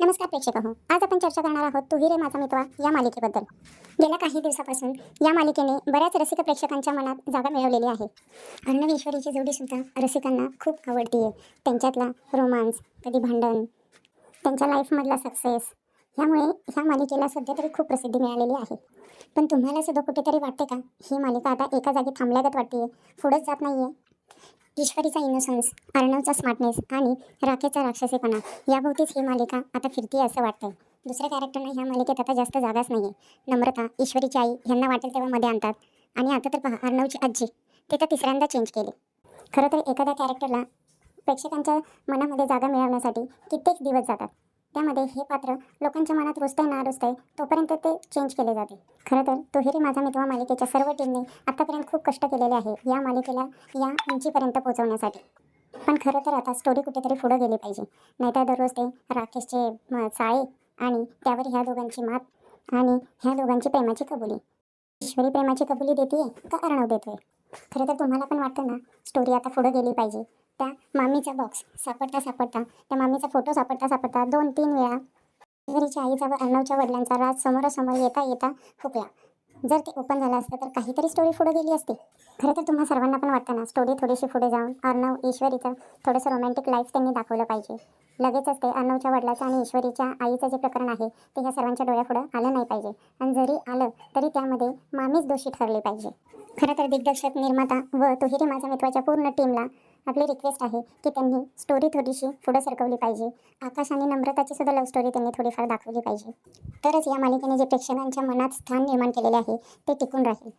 नमस्कार प्रेक्षक हो आज आपण चर्चा करणार आहोत तू ही रे माझा मित्र या मालिकेबद्दल. गेल्या काही दिवसापासून या मालिकेने बऱ्याच रसिक प्रेक्षकांच्या मनात जागा मिळवलेली आहे. अर्णव ईश्वरीची जोडी सुद्धा रसिकांना खूप आवडतीये. त्यांच्यातला रोमांस कधी भांडण त्यांच्या लाईफमधला सक्सेस ह्यामुळे ह्या मालिकेला सध्या तरी खूप प्रसिद्धी मिळालेली आहे. पण तुम्हाला सुद्धा कुठेतरी वाटते का? ही मालिका आता एका जागी थांबल्यागत वाटते पुढंच जात नाही आहे ईश्वरीचा इनोसन्स अर्णवचा स्मार्टनेस आणि राखेचा राक्षसीपणा याभोवतीच ही मालिका आता फिरती असं वाटतंय. दुसऱ्या कॅरेक्टरना ह्या मालिकेत आता जास्त जागाच नाही आहे नम्रता ईश्वरीची आई ह्यांना वाटेल तेव्हा मध्ये आणतात. आणि आता तर पहा अर्णवची आजी ते तर तिसऱ्यांदा चेंज केली. खरं तर एखाद्या कॅरेक्टरला प्रेक्षकांच्या मनामध्ये जागा मिळवण्यासाठी कित्येक दिवस जातात. त्यामध्ये हे पात्र लोकांच्या मनात रुजतंय ना रुजतंय तोपर्यंत ते चेंज केले जाते. खरं तर तोहेरी माझा मित्र मालिकेच्या सर्व टीमने आतापर्यंत खूप कष्ट केलेले आहे या मालिकेला या उंचीपर्यंत पोहोचवण्यासाठी. पण खरं तर आता स्टोरी कुठेतरी पुढं गेली पाहिजे. नाहीतर दररोज ते राकेशचे चाळे आणि त्यावर ह्या दोघांची मात आणि ह्या दोघांची प्रेमाची कबुली. ईश्वरी प्रेमाची कबुली देते का अर्णव देतोय? खरं तर तुम्हाला पण वाटतं ना स्टोरी आता पुढं गेली पाहिजे. त्या मामीचा बॉक्स सापडता सापडता त्या मामीचा फोटो सापडता सापडता दोन तीन वेळा घरीच्या आईचा व अर्णवच्या वडिलांचा राज समोरासमोर येता येता फुकला जर ते ओपन झालं असतं तर काहीतरी स्टोरी पुढे गेली असती. खरं तर तुम्हा सर्वांना पण वाटतं ना स्टोरी थोडीशी पुढे जाऊन अर्णव ईश्वरीचं थोडंसं रोमॅन्टिक लाईफ त्यांनी दाखवलं पाहिजे. लगेचच ते अर्णवच्या वडिलाचं आणि ईश्वरीच्या आईचं जे प्रकरण आहे ते ह्या सर्वांच्या डोळ्यापुढं आलं नाही पाहिजे. आणि जरी आलं तरी त्यामध्ये मामीच दोषी ठरली पाहिजे. खरं तर दिग्दर्शक निर्माता व तुहिरी माझ्या मित्वाच्या पूर्ण टीमला आपली रिक्वेस्ट आहे की त्यांनी स्टोरी थोडीशी पुढे सरकवली पाहिजे. आकाश आणि नम्रताची सुद्धा लव्ह स्टोरी त्यांनी थोडीफार दाखवली पाहिजे. तरच या मालिकेने जे प्रेक्षकांच्या मनात स्थान निर्माण केलेले आहे ते टिकून राहील.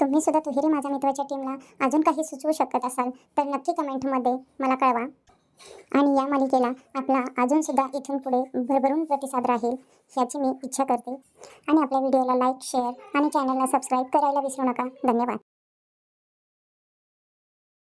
तुम्ही सुद्धा तुहेरी माझ्या मित्राच्या टीमला अजून काही सुचवू शकत असाल तर नक्की कमेंटमध्ये मला कळवा. आणि या मालिकेला आपला अजूनसुद्धा इथून पुढे भरभरून प्रतिसाद राहील याची मी इच्छा करते. आणि आपल्या व्हिडिओला लाईक शेअर आणि चॅनलला सबस्क्राईब करायला विसरू नका. धन्यवाद.